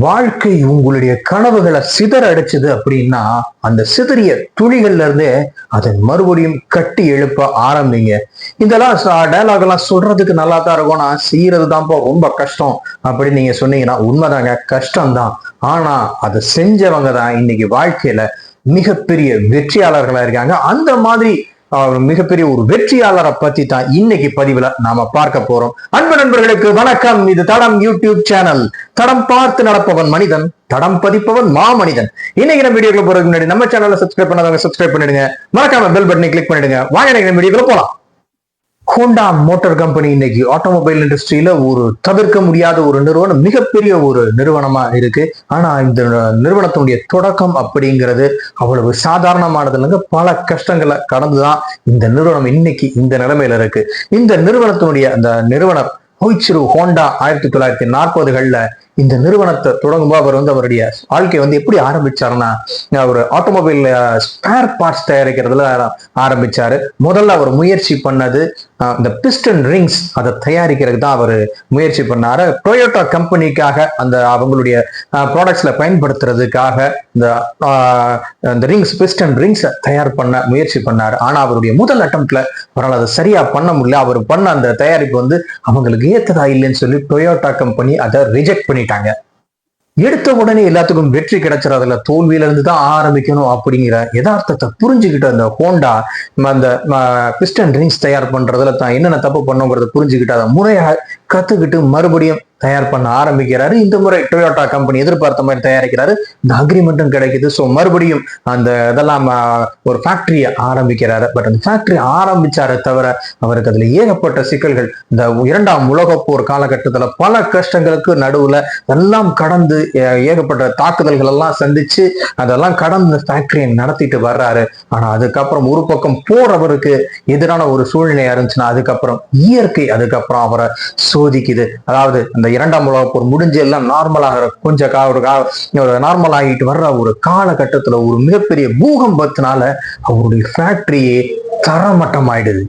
வாழ்க்கை உங்களுடைய கனவுகளை சிதற அடிச்சது அப்படின்னா அந்த சிதறிய துளிகள்ல இருந்து அதை மறுபடியும் கட்டி எழுப்ப ஆரம்பிங்க. இதெல்லாம் டைலாக் எல்லாம் சொல்றதுக்கு நல்லா தான் இருக்கும். நான் செய்யறது தான்ப்பா ரொம்ப கஷ்டம் அப்படின்னு நீங்க சொன்னீங்கன்னா உண்மைதாங்க. கஷ்டம்தான். ஆனா அதை செஞ்சவங்க தான் இன்னைக்கு வாழ்க்கையில மிகப்பெரிய வெற்றியாளர்களா இருக்காங்க. அந்த மாதிரி மிகப்பெரிய ஒரு வெற்றியாளரை பத்தி தான் இன்னைக்கு பதிவுல நாம பார்க்க போறோம். அன்பு நண்பர்களுக்கு வணக்கம். இது தடம் யூடியூப் சேனல். தடம் பார்த்து நடப்பவன் மனிதன் தடம் பதிப்பவன் மாமனிதன். இன்னைக்கு நம்ம வீடியோக்குள்ள போறதுக்கு முன்னாடி நம்ம சேனலை சப்ஸ்கிரைப் பண்ணாதவங்க சப்ஸ்கிரைப் பண்ணிடுங்க. மறக்காம பெல் பட்டனை கிளிக் பண்ணிடுங்க. வாங்க நம்ம வீடியோக்குள்ள போலாம். ஹோண்டா மோட்டார் கம்பெனி இன்னைக்கு ஆட்டோமொபைல் இண்டஸ்ட்ரியில ஒரு தவிர்க்க முடியாத ஒரு நிறுவனம் மிகப்பெரிய ஒரு நிறுவனமா இருக்கு. ஆனா இந்த நிறுவனத்தினுடைய தொடக்கம் அப்படிங்கிறது அவ்வளவு சாதாரணமானது இல்லைங்க பல கஷ்டங்களை கடந்துதான் இந்த நிறுவனம் இன்னைக்கு இந்த நிலைமையில இருக்கு. இந்த நிறுவனத்தினுடைய அந்த நிறுவனர் ஹோய்ச்சிரு ஹோண்டா ஆயிரத்தி தொள்ளாயிரத்தி நாற்பதுகள்ல இந்த நிறுவனத்தை தொடங்கும்போது அவர் வந்து அவருடைய வாழ்க்கையை வந்து எப்படி ஆரம்பிச்சாருன்னா அவர் ஆட்டோமொபைல் ஸ்பேர் பார்ட்ஸ் தயாரிக்கிறதுல ஆரம்பிச்சாரு. முதல்ல அவர் முயற்சி பண்ணது இந்த பிஸ்டன் ரிங்ஸ் அதை தயாரிக்கிறதுக்கு தான் அவர் முயற்சி பண்ணாரு. டொயோட்டா கம்பெனிக்காக அந்த அவங்களுடைய ப்ராடக்ட்ஸ்ல பயன்படுத்துறதுக்காக இந்த இந்த ரிங்ஸ் பிஸ்டன் ரிங்ஸை தயார் பண்ண முயற்சி பண்ணாரு. ஆனா அவருடைய முதல் அட்டம்ப்ட்ல அவரால் அதை சரியா பண்ண முடியல. அவர் பண்ண அந்த தயாரிப்பு வந்து அவங்களுக்கு ஏத்ததா இல்லைன்னு சொல்லி டொயோட்டா கம்பெனி அதை ரிஜெக்ட் பண்ணி பண்ணிட்டாங்க. எடுத்த உடனே எல்லாத்துக்கும் வெற்றி கிடைச்சிடாதுல தோல்வியில இருந்து தான் ஆரம்பிக்கணும் அப்படிங்கிற யதார்த்தத்தை புரிஞ்சுக்கிட்ட அந்த ஹோண்டா அந்த பிஸ்டன் ரிங்ஸ் தயார் பண்றதுல தான் என்னென்ன தப்பு பண்ணுங்கிறத புரிஞ்சுக்கிட்டு அதை முறையாக கத்துக்கிட்டு மறுபடியும் தயார் பண்ண ஆரம்பிக்கிறாரு. இந்த முறை டொயோட்டா கம்பெனி எதிர்பார்த்த மாதிரி தயாரிக்கிறாரு. இந்த அக்ரிமெண்ட்டும் கிடைக்குது. ஸோ மறுபடியும் அந்த இதெல்லாம் ஒரு ஃபேக்டரியை ஆரம்பிக்கிறாரு. பட் அந்த ஃபேக்டரி ஆரம்பிச்சாரே தவிர அவருக்கு அதுல ஏகப்பட்ட சிக்கல்கள் இந்த இரண்டாம் உலகப்போர் காலகட்டத்தில் காலகட்டத்துல பல கஷ்டங்களுக்கு நடுவுல எல்லாம் கடந்து ஏகப்பட்ட தாக்குதல்கள் எல்லாம் சந்திச்சு அதெல்லாம் கடந்து ஃபேக்டரியை நடத்திட்டு வர்றாரு. ஆனா அதுக்கப்புறம் ஒரு பக்கம் போர் அவருக்கு எதிரான ஒரு சூழ்நிலையா இருந்துச்சுன்னா அதுக்கப்புறம் இயற்கை அதுக்கப்புறம் அவரை சோதிக்குது. அதாவது அந்த இரண்டாம் உலக போர் முடிஞ்சு எல்லாம் நார்மலாக கொஞ்சம் கா ஒரு கா ஒரு நார்மல் ஆகிட்டு வர்ற ஒரு காலகட்டத்துல ஒரு மிகப்பெரிய பூகம்பத்தினால அவருடைய ஃபேக்டரியே தரமட்டம் ஆயிடுது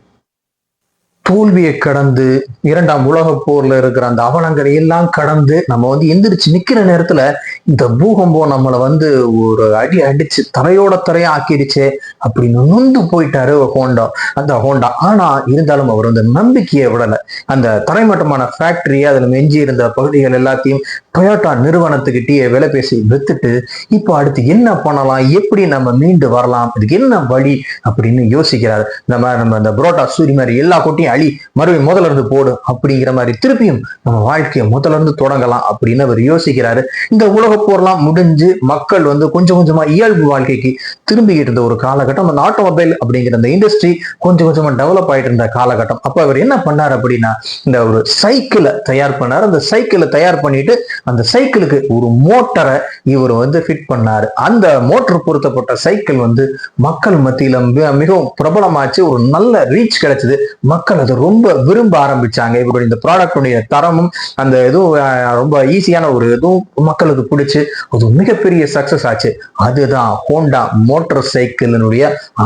தோல்வியை கடந்து இரண்டாம் உலக போர்ல இருக்கிற அந்த அவலங்களை எல்லாம் கடந்து நம்ம வந்து எந்திரிச்சு நிக்கிற நேரத்துல இந்த பூகம்பம் நம்மளை வந்து ஒரு அடி அடிச்சு தரையோட தரையா ஆக்கிடுச்சு அப்படின்னு நொந்து போயிட்டாரு ஹோண்டா அந்த ஹோண்டா. ஆனா இருந்தாலும் அவர் அந்த நம்பிக்கையை விடல. அந்த தரைமட்டமான ஃபேக்டரி அதுல மெஞ்சி இருந்த பகுதிகள் எல்லாத்தையும் டொயோட்டா நிறுவனத்துக்கிட்டேயே விலை பேசி வித்துட்டு இப்போ அடுத்து என்ன பண்ணலாம்? எப்படி நம்ம மீண்டு வரலாம்? இதுக்கு என்ன வழி? அப்படின்னு யோசிக்கிறாரு. இந்த மாதிரி நம்ம இந்த புரோட்டா சூரி மாதிரி எல்லா கொட்டையும் அழி மறுபடியும் முதல்ல இருந்து போடும் அப்படிங்கிற மாதிரி திருப்பியும் நம்ம வாழ்க்கையை முதல்ல இருந்து தொடங்கலாம் அப்படின்னு அவர் யோசிக்கிறாரு. இந்த உலக போர்லாம் முடிஞ்சு மக்கள் வந்து கொஞ்சம் கொஞ்சமா இயல்பு வாழ்க்கைக்கு திரும்பிக்கிட்டு இருந்த ஒரு காலகட்டம் அந்த ஆட்டோமொபைல் அப்படிங்கிற அந்த இண்டஸ்ட்ரி கொஞ்சம் கொஞ்சமா டெவலப் ஆயிட்டு இருந்த காலகட்டம். அப்ப அவர் என்ன பண்ணார் அப்படின்னா இந்த ஒரு சைக்கிளை தயார் பண்ணார். அந்த சைக்கிளை தயார் பண்ணிட்டு அந்த சைக்கிளுக்கு ஒரு மோட்டரை இவர் வந்து ஃபிட் பண்ணாரு. அந்த மோட்டர் பொருத்தப்பட்ட சைக்கிள் வந்து மக்கள் மத்தியில மிகவும் பிரபலமாச்சு. ஒரு நல்ல ரீச் கிடைச்சது. மக்கள் அதை ரொம்ப விரும்ப ஆரம்பிச்சாங்க. இவருடைய இந்த ப்ராடக்டுடைய தரமும் அந்த இதுவும் ரொம்ப ஈஸியான ஒரு இதுவும் மக்களுக்கு பிடிச்சி அது மிகப்பெரிய சக்சஸ் ஆச்சு. அதுதான் ஹோண்டா மோட்டார் சைக்கிளினுடைய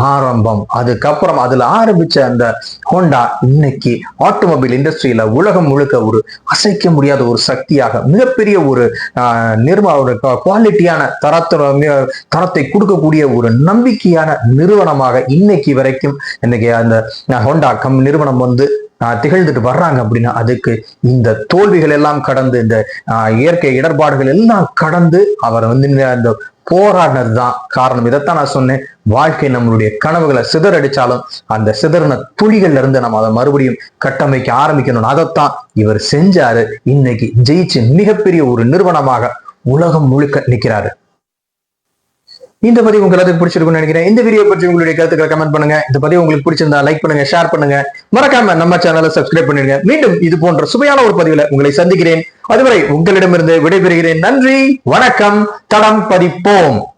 ஆரம்பம். அதுக்கப்புறம் அதுல ஆரம்பிச்ச அந்த ஹோண்டா இன்னைக்கு ஆட்டோமொபைல் இண்டஸ்ட்ரியில உலகம் முழுக்க ஒரு அசைக்க முடியாத ஒரு சக்தியாக மிகப்பெரிய ஒரு நிர்மா ஒரு குவாலிட்டியான தரத்தை தரத்தை கொடுக்கக்கூடிய ஒரு நம்பிக்கையான நிறுவனமாக இன்னைக்கு வரைக்கும் இன்னைக்கு அந்த ஹோண்டா கம் நிறுவனம் வந்து திகழ்ந்துட்டு வர்றாங்க அப்படின்னா அதுக்கு இந்த தோல்விகள் எல்லாம் கடந்து இந்த இயற்கை இடர்பாடுகள் எல்லாம் கடந்து அவர் வந்து அந்த போராடினது தான் காரணம். இதைத்தான் நான் சொன்னேன். வாழ்க்கை நம்மளுடைய கனவுகளை சிதறடிச்சாலும் அந்த சிதறின துளிகள்ல இருந்து நம்ம அதை மறுபடியும் கட்டமைக்க ஆரம்பிக்கணும் அதைத்தான் இவர் செஞ்சாரு. இன்னைக்கு ஜெயிச்சு மிகப்பெரிய ஒரு நிறுவனமாக உலகம் முழுக்க நிற்கிறாரு. இந்த பதிவு உங்களுக்கு பிடிச்சிருக்கும்னு நினைக்கிறேன். இந்த வீடியோ பற்றி உங்களுடைய கருத்துக்களை கமெண்ட் பண்ணுங்க. இந்த பதிவு உங்களுக்கு பிடிச்சிருந்தா லைக் பண்ணுங்க ஷேர் பண்ணுங்க. மறக்காம நம்ம சேனலை சப்ஸ்கிரைப் பண்ணிடுங்க. மீண்டும் இது போன்ற சுவையான ஒரு பதிவுல உங்களை சந்திக்கிறேன். அதுவரை உங்களிடமிருந்து விடைபெறுகிறேன். நன்றி. வணக்கம். தடம் பதிப்போம்.